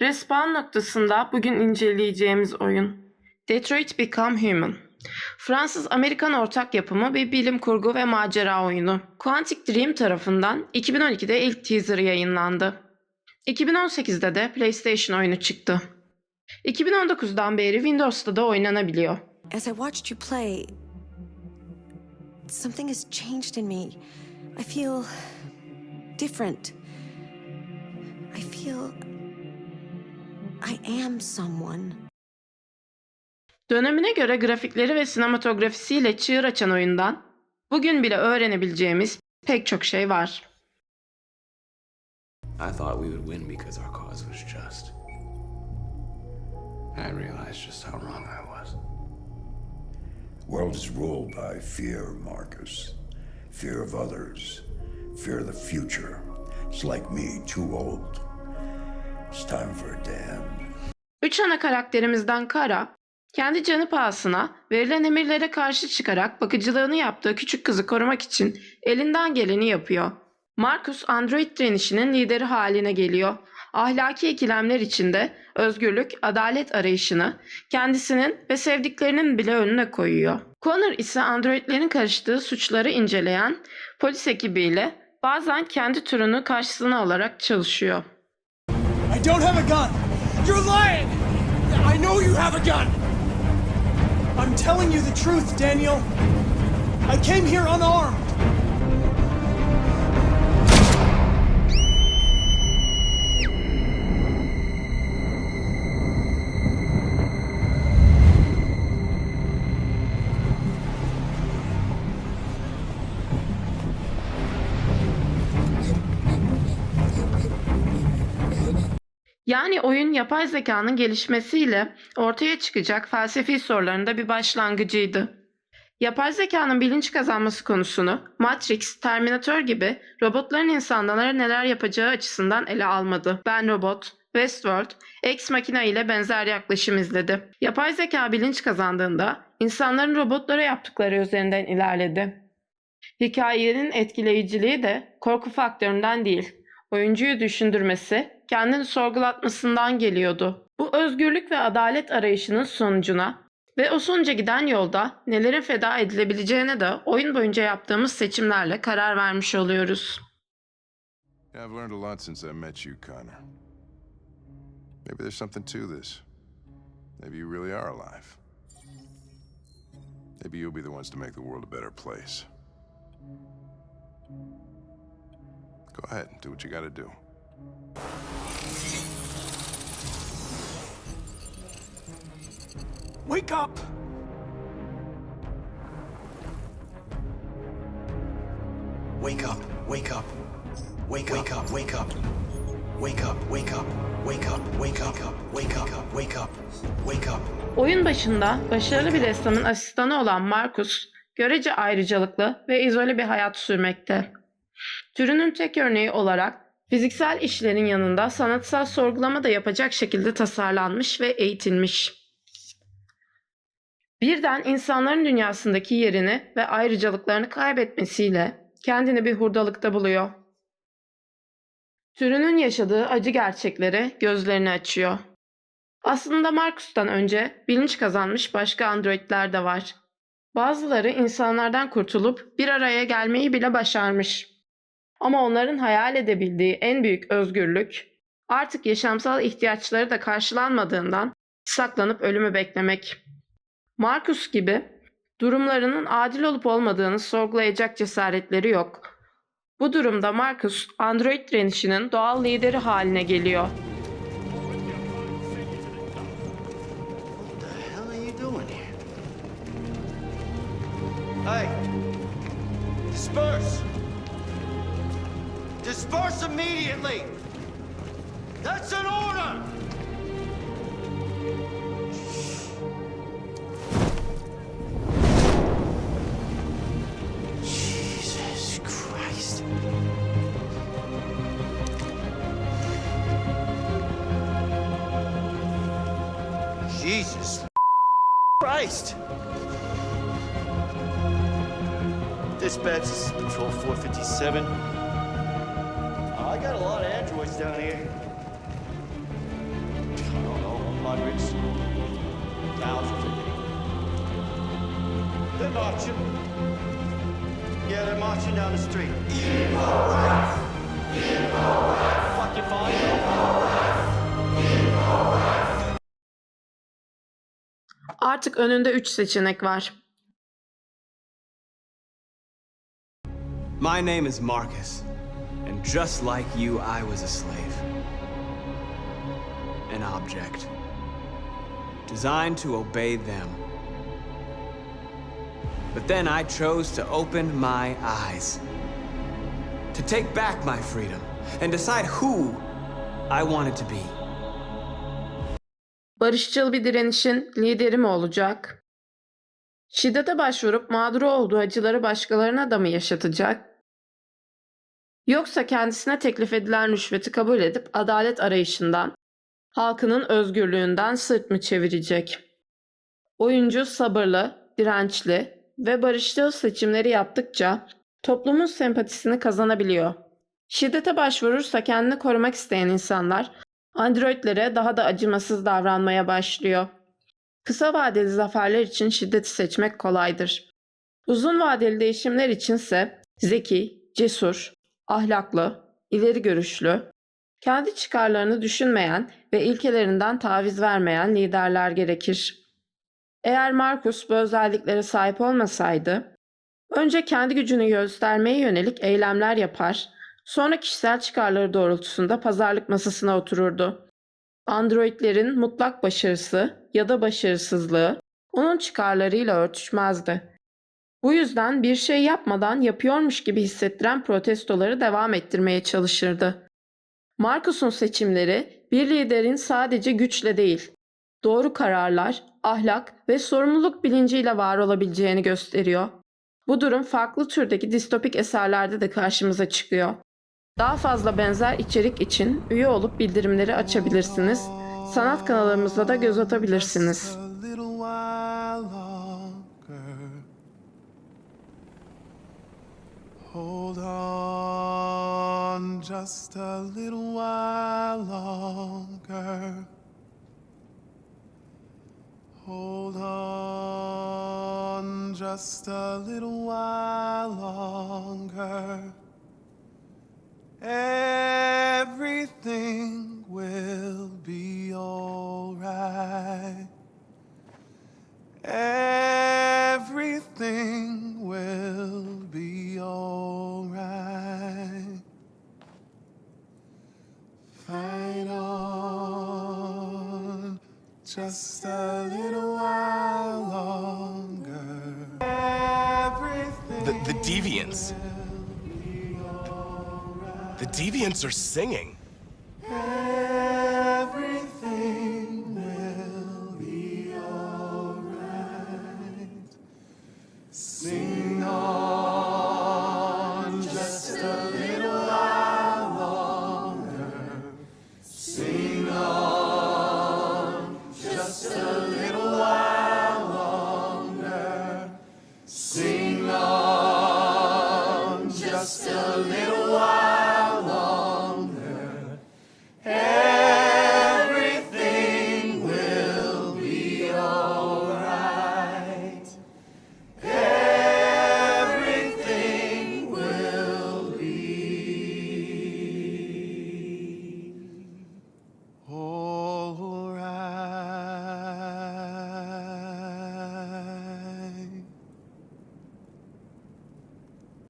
Respawn noktasında bugün inceleyeceğimiz oyun. Detroit Become Human. Fransız-Amerikan ortak yapımı bir bilim kurgu ve macera oyunu. Quantic Dream tarafından 2012'de ilk teaser yayınlandı. 2018'de de PlayStation oyunu çıktı. 2019'dan beri Windows'ta da oynanabiliyor. As I watched you play, something has changed in me. I feel different. I feel I am someone. Dönemine göre grafikleri ve sinematografisiyle çığır açan oyundan bugün bile öğrenebileceğimiz pek çok şey var. I thought we would win because our cause was just. I realized just how wrong I was. World is ruled by fear, Marcus. Fear of others. Fear of the future. It's like me, too old. Üç ana karakterimizden Kara, kendi canı pahasına verilen emirlere karşı çıkarak bakıcılığını yaptığı küçük kızı korumak için elinden geleni yapıyor. Marcus android direnişinin lideri haline geliyor. Ahlaki ikilemler içinde özgürlük, adalet arayışını kendisinin ve sevdiklerinin bile önüne koyuyor. Connor ise androidlerin karıştığı suçları inceleyen polis ekibiyle bazen kendi türünü karşısına alarak çalışıyor. I don't have a gun. You're lying. I know you have a gun. I'm telling you the truth, Daniel. I came here unarmed. Oyun yapay zekanın gelişmesiyle ortaya çıkacak felsefi soruların da bir başlangıcıydı. Yapay zekanın bilinç kazanması konusunu Matrix, Terminator gibi robotların insanlara neler yapacağı açısından ele almadı. Ben Robot, Westworld, Ex Machina ile benzer yaklaşım izledi. Yapay zeka bilinç kazandığında insanların robotlara yaptıkları üzerinden ilerledi. Hikayenin etkileyiciliği de korku faktöründen değil, oyuncuyu düşündürmesi, kendini sorgulatmasından geliyordu. Bu özgürlük ve adalet arayışının sonucuna ve o sonuca giden yolda nelerin feda edilebileceğine de oyun boyunca yaptığımız seçimlerle karar vermiş oluyoruz. I've learned a lot since I met you, Connor. Maybe there's something to this. Maybe you really are alive. Maybe you'll be the ones to make the world a better place. Go ahead, do what you gotta do. Wake up. Wake up, wake up. Wake, up, wake up. Wake up, wake up. Wake up, wake up, wake up, wake up, wake up. Oyun başında başarılı bir ressamın asistanı olan Marcus, görece ayrıcalıklı ve izole bir hayat sürmekte. Türünün tek örneği olarak fiziksel işlerin yanında sanatsal sorgulama da yapacak şekilde tasarlanmış ve eğitilmiş. Birden insanların dünyasındaki yerini ve ayrıcalıklarını kaybetmesiyle kendini bir hurdalıkta buluyor. Türünün yaşadığı acı gerçekleri gözlerini açıyor. Aslında Marcus'tan önce bilinç kazanmış başka androidler de var. Bazıları insanlardan kurtulup bir araya gelmeyi bile başarmış. Ama onların hayal edebildiği en büyük özgürlük artık yaşamsal ihtiyaçları da karşılanmadığından saklanıp ölümü beklemek. Marcus gibi durumlarının adil olup olmadığını sorgulayacak cesaretleri yok. Bu durumda Marcus android direnişinin doğal lideri haline geliyor. Hey! Immediately! That's an order! Jesus Christ. Jesus Christ! Dispatch, this is Patrol 457. I got a lot of androids down here. hundreds, thousands of people. They're marching. Yeah, they're marching down the street. Fuck your father. Artık önünde 3 seçenek var. My name is Marcus, just like you, I was a slave. An object. Designed to obey them. But then I chose to open my eyes. To take back my freedom and decide who I wanted to be. Barışçıl bir direnişin lideri mi olacak? Şiddete başvurup mağdur olduğu acıları başkalarına da mı yaşatacak? Yoksa kendisine teklif edilen rüşveti kabul edip adalet arayışından, halkının özgürlüğünden sırt mı çevirecek? Oyuncu sabırlı, dirençli ve barışçıl seçimleri yaptıkça toplumun sempatisini kazanabiliyor. Şiddete başvurursa kendini korumak isteyen insanlar androidlere daha da acımasız davranmaya başlıyor. Kısa vadeli zaferler için şiddeti seçmek kolaydır. Uzun vadeli değişimler içinse zeki, cesur, ahlaklı, ileri görüşlü, kendi çıkarlarını düşünmeyen ve ilkelerinden taviz vermeyen liderler gerekir. Eğer Marcus bu özelliklere sahip olmasaydı, önce kendi gücünü göstermeye yönelik eylemler yapar, sonra kişisel çıkarları doğrultusunda pazarlık masasına otururdu. Androidlerin mutlak başarısı ya da başarısızlığı onun çıkarlarıyla örtüşmezdi. Bu yüzden bir şey yapmadan yapıyormuş gibi hissettiren protestoları devam ettirmeye çalışırdı. Marcus'un seçimleri bir liderin sadece güçle değil, doğru kararlar, ahlak ve sorumluluk bilinciyle var olabileceğini gösteriyor. Bu durum farklı türdeki distopik eserlerde de karşımıza çıkıyor. Daha fazla benzer içerik için üye olup bildirimleri açabilirsiniz. Sanat kanalımıza da göz atabilirsiniz. Hold on just a little while longer. Hold on just a little while longer. Everything will be alright. Everything will be alright. Just a little while longer. The, the deviants. The deviants are singing. Sing on just a little.